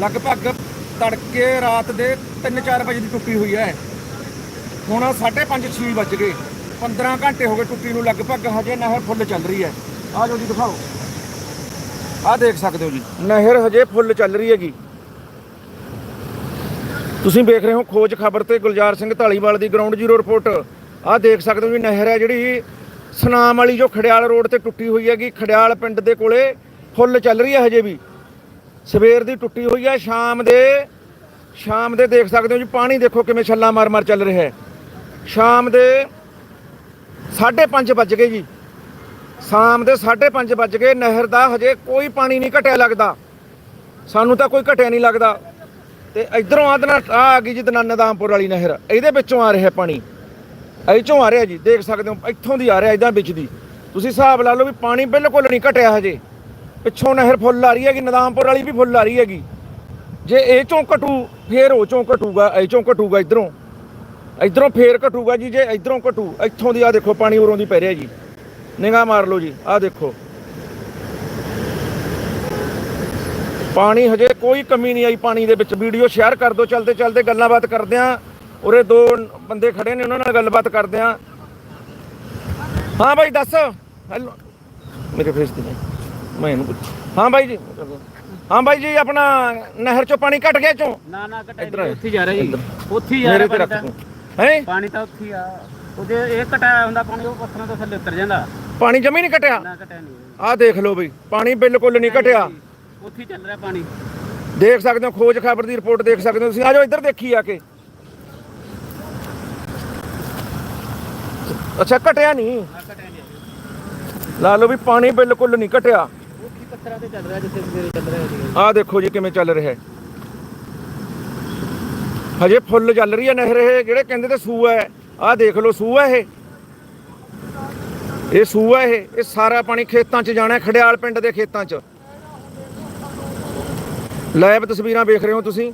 ਲਗਭਗ ਤੜਕੇ ਰਾਤ ਦੇ 3-4 ਵਜੇ ਦੀ ਟੁੱਟੀ ਹੋਈ ਹੈ। ਹੁਣ 5:30 6 ਵੱਜ ਗਏ। 15 ਘੰਟੇ ਹੋ ਗਏ ਟੁੱਟੀ ਨੂੰ, ਲਗਭਗ ਹਜੇ ਨਹਿਰ ਫੁੱਲ ਚੱਲ ਰਹੀ ਹੈ। ਆਹ ਜੋ ਜੀ, ਦਿਖਾਓ। ਆਹ ਦੇਖ ਸਕਦੇ ਹੋ ਜੀ। ਨਹਿਰ ਹਜੇ ਫੁੱਲ ਚੱਲ ਰਹੀ ਹੈਗੀ। ਤੁਸੀਂ ਵੇਖ ਰਹੇ ਹੋ ਖੋਜ ਖਬਰ ਤੇ ਗੁਲਜ਼ਾਰ ਸਿੰਘ ਢਾਲੀਵਾਲ ਦੀ ਗਰਾਊਂਡ ਜ਼ੀਰੋ ਰਿਪੋਰਟ ਆਹ ਦੇਖ ਸਕਦੇ ਹੋ ਜੀ, ਨਹਿਰ ਹੈ ਜਿਹੜੀ ਸਨਾਮ ਵਾਲੀ ਜੋ ਖੜਿਆਲ ਰੋਡ ਤੇ ਟੁੱਟੀ ਹੋਈ ਹੈਗੀ। ਖੜਿਆਲ ਪਿੰਡ ਦੇ ਕੋਲੇ ਫੁੱਲ ਚੱਲ ਰਹੀ ਹੈ ਹਜੇ ਵੀ। ਸਵੇਰ ਦੀ ਟੁੱਟੀ ਹੋਈ ਹੈ ਸ਼ਾਮ ਦੇ ਸ਼ਾਮ ਦੇ ਦੇਖ ਸਕਦੇ ਹੋ ਜੀ, ਪਾਣੀ ਦੇਖੋ ਕਿਵੇਂ ਛੱਲਾ ਮਾਰ ਮਾਰ ਚੱਲ ਰਿਹਾ ਹੈ। ਸ਼ਾਮ ਦੇ 5:30 ਵੱਜ ਗਏ ਜੀ। ਸ਼ਾਮ ਦੇ 5:30 ਵੱਜ ਗਏ, ਨਹਿਰ ਦਾ ਹਜੇ ਕੋਈ ਪਾਣੀ ਨਹੀਂ ਘਟਿਆ ਲੱਗਦਾ। ਸਾਨੂੰ ਤਾਂ ਕੋਈ ਘਟਿਆ ਨਹੀਂ ਲੱਗਦਾ। ਤੇ ਇਧਰੋਂ ਆਦਨਾ ਆ ਆ ਗਈ ਜੀ ਦਨਾਨਦਾਮਪੁਰ ਵਾਲੀ ਨਹਿਰ। ਇਹਦੇ ਵਿੱਚੋਂ ਆ ਰਿਹਾ ਪਾਣੀ। ਇਹ ਚੋਂ ਆ ਰਿਹਾ ਜੀ, ਦੇਖ ਸਕਦੇ ਹੋ, ਇੱਥੋਂ ਦੀ ਆ ਰਿਹਾ, ਇਦਾਂ ਵਿੱਚ ਦੀ। ਤੁਸੀਂ ਹਿਸਾਬ ਲਾ ਲਓ ਵੀ ਪਾਣੀ ਬਿਲਕੁਲ ਨਹੀਂ ਘਟਿਆ ਹਜੇ। ਪਿੱਛੋਂ ਨਹਿਰ ਫੁੱਲ ਆ ਰਹੀ ਹੈਗੀ ਨਦਾਮਪੁਰ ਵਾਲੀ ਵੀ ਫੁੱਲ ਆ ਰਹੀ ਹੈਗੀ। ਜੇ ਇਹ ਚੋਂ ਘਟੂ, ਫੇਰ ਉਹ ਚੋਂ ਘਟੂਗਾ, ਇਹ ਚੋਂ ਘਟੂਗਾ ਇਧਰੋਂ। ਇਧਰੋਂ ਫੇਰ ਘਟੂਗਾ ਜੀ, ਜੇ ਇਧਰੋਂ ਘਟੂ, ਇੱਥੋਂ ਦੀ ਆ ਦੇਖੋ, ਪਾਣੀ ਉਰੋਂ ਦੀ ਪੈ ਰਿਹਾ ਜੀ। ਨਿਗਾਹ ਮਾਰ ਲਓ ਜੀ ਆ ਦੇਖੋ। ਪਾਣੀ ਹਜੇ ਕੋਈ ਕਮੀ ਨਹੀਂ ਆਈ ਪਾਣੀ ਦੇ ਵਿੱਚ। ਵੀਡੀਓ ਸ਼ੇਅਰ ਕਰ ਦਿਓ, ਚਲਦੇ ਚਲਦੇ ਗੱਲਾਂ ਬਾਤ ਕਰਦੇ ਆਂ। ਉਰੇ ਦੋ ਬੰਦੇ ਖੜੇ ਨੇ, ਉਹਨਾਂ ਨਾਲ ਗੱਲਬਾਤ ਕਰਦੇ ਆਂ। ਹਾਂ ਬਾਈ, ਦੱਸ। ਹੈਲੋ। ਮੇਰੇ ਫੇਸ ਤੇ ਮੈਂ ਇਹਨੂੰ ਪੁੱਛ ਹਾਂ ਬਾਈ ਜੀ। ਹਾਂ ਬਾਈ ਜੀ ਆਪਣਾ ਨਹਿਰ ਚੋਂ ਪਾਣੀ ਘਟ ਗਿਆ ਚੋਂ? ਨਾ ਨਾ ਘਟਿਆ ਉੱਥੇ ਜਾ ਰਿਹਾ ਜੀ। ਉੱਥੇ ਜਾ ਰਿਹਾ ਪਾਣੀ ਤਾਂ। ਹੈ? ਪਾਣੀ ਤਾਂ ਉੱਥੇ ਆ। ਉਹਦੇ ਇਹ ਘਟਾਇਆ ਹੁੰਦਾ ਪਾਣੀ ਉਹ ਪੱਥਰਾਂ ਤੋਂ ਥੱਲੇ ਉਤਰ ਜਾਂਦਾ। ਪਾਣੀ ਜਮੀ ਨਹੀਂ ਘਟਿਆ? ਨਾ ਘਟਿਆ ਨਹੀਂ। ਆਹ ਦੇਖ ਲਓ ਬਈ ਪਾਣੀ ਬਿਲਕੁਲ ਨਹੀਂ ਘਟਿਆ। ਉੱਥੇ ਚੱਲ ਰਿਹਾ ਪਾਣੀ। ਦੇਖ ਸਕਦੇ ਹੋ ਖੋਜ ਖਬਰ ਦੀ ਰਿਪੋਰਟ ਦੇਖ ਸਕਦੇ ਹੋ ਤੁਸੀਂ। ਆ ਜਾਓ ਇੱਧਰ ਦੇਖੀ ਆ ਕੇ। ਅੱਛਾ ਘਟਿਆ ਨਹੀਂ। ਲਾ ਲਓ ਵੀ ਪਾਣੀ ਬਿਲਕੁਲ ਨਹੀਂ ਘਟਿਆ। ਉੱਥੇ ਤੇ ਚੱਲ ਰਿਹਾ ਜਿੱਥੇ ਸਵੇਰੇ ਚੱਲ ਰਿਹਾ ਸੀ ਆਹ ਦੇਖੋ ਜੀ ਕਿਵੇਂ ਚੱਲ ਰਿਹਾ ਹੈ। ਹਜੇ ਫੁੱਲ ਚੱਲ ਰਹੀ ਹੈ ਨਹਿਰ ਇਹ ਜਿਹੜੇ ਕਹਿੰਦੇ ਤੇ ਸੂਆ ਹੈ। ਆਹ ਦੇਖ ਲਓ ਸੂਆ ਇਹ। ਇਹ ਸੂਆ ਇਹ ਇਹ ਸਾਰਾ ਪਾਣੀ ਖੇਤਾਂ 'ਚ ਜਾਣਾ ਹੈ, ਖੜਿਆਲ ਪਿੰਡ ਦੇ ਖੇਤਾਂ 'ਚ। ਲਾਈਵ ਤਸਵੀਰਾਂ ਵੇਖ ਰਹੇ ਹੋ ਤੁਸੀਂ?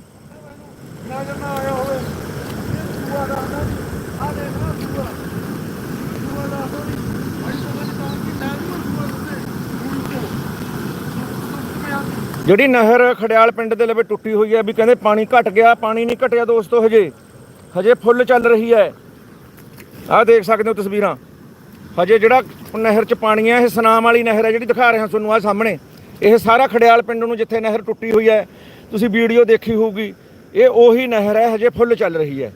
ਜਿਹੜੀ ਨਹਿਰ ਖੜਿਆਲ ਪਿੰਡ ਦੇ ਲਵੇ ਟੁੱਟੀ ਹੋਈ ਹੈ ਵੀ ਕਹਿੰਦੇ ਪਾਣੀ ਘਟ ਗਿਆ, ਪਾਣੀ ਨਹੀਂ ਘਟਿਆ ਦੋਸਤੋ ਹਜੇ। ਹਜੇ ਫੁੱਲ ਚੱਲ ਰਹੀ ਹੈ। ਆਹ ਦੇਖ ਸਕਦੇ ਹੋ ਤਸਵੀਰਾਂ। ਹਜੇ ਜਿਹੜਾ ਨਹਿਰ 'ਚ ਪਾਣੀ ਹੈ, ਇਹ ਸਨਾਮ ਵਾਲੀ ਨਹਿਰ ਹੈ ਜਿਹੜੀ ਦਿਖਾ ਰਹੇ ਹਾਂ ਤੁਹਾਨੂੰ ਆ ਸਾਹਮਣੇ। ਇਹ ਸਾਰਾ ਖੜਿਆਲ ਪਿੰਡ ਨੂੰ ਜਿੱਥੇ ਨਹਿਰ ਟੁੱਟੀ ਹੋਈ ਹੈ। ਤੁਸੀਂ ਵੀਡੀਓ ਦੇਖੀ ਹੋਊਗੀ। ਇਹ ਉਹੀ ਨਹਿਰ ਹੈ, ਹਜੇ ਫੁੱਲ ਚੱਲ ਰਹੀ ਹੈ।